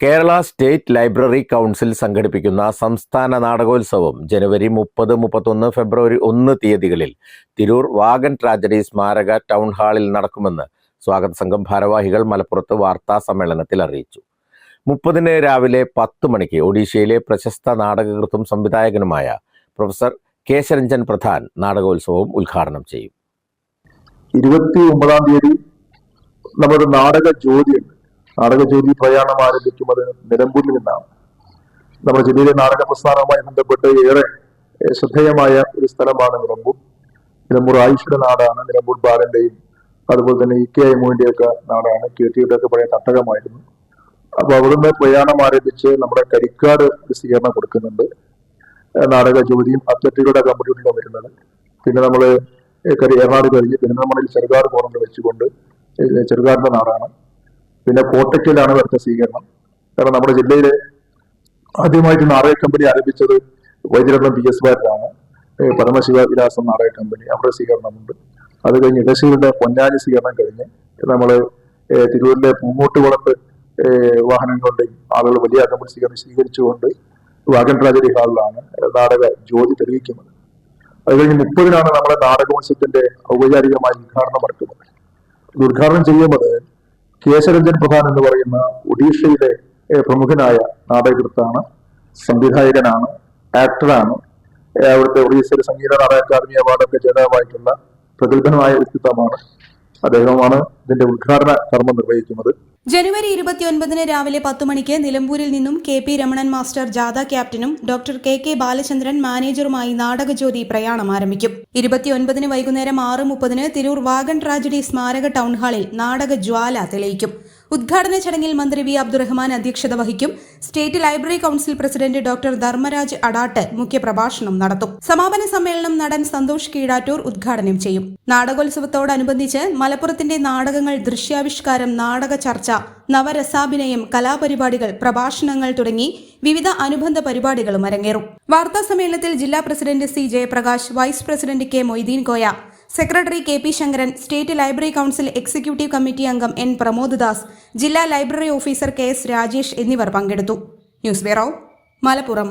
Kerala state library council സംഘടിപ്പിക്കുന്ന സംസ്ഥാന നാടകോത്സവം ജനുവരി മുപ്പത് മുപ്പത്തൊന്ന് ഫെബ്രുവരി ഒന്ന് തീയതികളിൽ തിരൂർ വാഗൻ ട്രാജഡി സ്മാരക ടൗൺ ഹാളിൽ നടക്കുമെന്ന് സ്വാഗത സംഘം ഭാരവാഹികൾ മലപ്പുറത്ത് വാർത്താ സമ്മേളനത്തിൽ അറിയിച്ചു. മുപ്പതിന് രാവിലെ പത്ത് മണിക്ക് ഒഡീഷയിലെ പ്രശസ്ത നാടകകൃത്തും സംവിധായകനുമായ പ്രൊഫസർ കേശരഞ്ജൻ പ്രധാൻ നാടകോത്സവം ഉദ്ഘാടനം ചെയ്യും. ഇരുപത്തി ഒമ്പതാം തീയതി നമ്മുടെ നാടക ജ്യോതിയുണ്ട് നാടക ജ്യോതി പ്രയാണം ആരംഭിക്കുന്നത് നിലമ്പൂരിൽ നിന്നാണ്. നമ്മുടെ ജില്ലയിലെ നാടക പ്രസ്ഥാനവുമായി ബന്ധപ്പെട്ട് ഏറെ ശ്രദ്ധേയമായ ഒരു സ്ഥലമാണ് നിലമ്പൂർ. നിലമ്പൂർ ആയുഷിയുടെ നാടാണ് നിലമ്പൂർ ബാലന്റെയും അതുപോലെ തന്നെ ഇ കെ എമ്മുവിന്റെ ഒക്കെ നാടാണ് ടിയുടെ ഒക്കെ പഴയ തട്ടകമായിരുന്നു. അപ്പൊ അവിടുന്ന് പ്രയാണം ആരംഭിച്ച് നമ്മുടെ കരിക്കാട് സ്വീകരണം കൊടുക്കുന്നുണ്ട്. നാടക ജ്യോതിയും അത്ലറ്റുകളുടെ കമ്പ്യൂട്ടറിലാണ് വരുന്നത്. പിന്നെ നമ്മൾ കരി കഴിഞ്ഞ് പിന്നെ പെരുന്തമണിൽ ചെറുകാട് കോർണർ വെച്ചുകൊണ്ട് ചെറുകാടിന്റെ നാടാണ്. പിന്നെ കോട്ടയ്ക്കലാണ് വരുന്ന സ്വീകരണം. കാരണം നമ്മുടെ ജില്ലയിലെ ആദ്യമായിട്ട് നാടക കമ്പനി ആരംഭിച്ചത് വൈദ്യരത്നം പി എസ് ബാരിലാണ് പരമശിവ വിലാസം നാടക കമ്പനി. അവിടെ സ്വീകരണമുണ്ട്. അത് കഴിഞ്ഞ് ഇടശ്ശൂരിന്റെ പൊന്നാനി സ്വീകരണം കഴിഞ്ഞ് നമ്മൾ തിരൂരിലെ പൂങ്ങോട്ടുകുളത്ത് വാഹനങ്ങളുടെയും ആളുകൾ വലിയ അകമ്പടി സ്വീകരണം സ്വീകരിച്ചുകൊണ്ട് വാഗൻ ട്രാജഡി ഹാളിലാണ് നാടക ജ്യോതി തെളിയിക്കുന്നത്. അത് കഴിഞ്ഞ് മുപ്പതിനാണ് നമ്മുടെ നാടകോത്സവത്തിന്റെ ഔപചാരികമായി ഉദ്ഘാടനം നടക്കുന്നത്. ഉദ്ഘാടനം ചെയ്യുന്നത് കേശരഞ്ജൻ പ്രധാൻ എന്ന് പറയുന്ന ഒഡീഷയിലെ പ്രമുഖനായ നാടകകൃത്താണ് സംവിധായകനാണ് ആക്ടറാണ്. അവിടുത്തെ ഒഡീഷയിലെ സംഗീത നാടക അക്കാദമി അവാർഡൊക്കെ ജേതാവായിട്ടുള്ള പ്രഗത്ഭനായ വ്യക്തിത്വമാണ് അദ്ദേഹമാണ് ഇതിന്റെ ഉദ്ഘാടന കർമ്മം നിർവഹിക്കുന്നത്. ജനുവരി ഇരുപത്തിയൊൻപതിന് രാവിലെ പത്ത് മണിക്ക് നിലമ്പൂരിൽ നിന്നും കെ പി രമണൻ മാസ്റ്റർ ജാഥ ക്യാപ്റ്റനും ഡോക്ടർ കെ കെ ബാലചന്ദ്രൻ മാനേജറുമായി നാടകജ്യോതി പ്രയാണം ആരംഭിക്കും. ഇരുപത്തിയൊൻപതിന് വൈകുന്നേരം ആറ് മുപ്പതിന് തിരൂർ വാഗൺ ട്രാജഡി സ്മാരക ടൗൺ ഹാളിൽ നാടക ജ്വാല തെളിയിക്കും. ഉദ്ഘാടന ചടങ്ങിൽ മന്ത്രി വി അബ്ദുറഹ്മാൻ അധ്യക്ഷത വഹിക്കും. State library council president doctor Dharmaraj Adat മുഖ്യപ്രഭാഷണം നടത്തും. സമാപന സമ്മേളനം നടൻ സന്തോഷ് കീഴാറ്റൂർ ഉദ്ഘാടനം ചെയ്യും. നാടകോത്സവത്തോടനുബന്ധിച്ച് മലപ്പുറത്തിന്റെ നാടകങ്ങൾ ദൃശ്യാവിഷ്കാരം നാടക ചർച്ച നവരസാഭിനയം കലാപരിപാടികൾ പ്രഭാഷണങ്ങൾ തുടങ്ങി വിവിധ അനുബന്ധ പരിപാടികളും അരങ്ങേറും. വാർത്താ സമ്മേളനത്തിൽ ജില്ലാ president C Jayaprakash vice president K Moideen Koya secretary K P Sankaran state library council executive committee അംഗം എൻ പ്രമോദ് ദാസ് ജില്ലാ library officer K S Rajesh എന്നിവർ പങ്കെടുത്തു. News bureau Malappuram.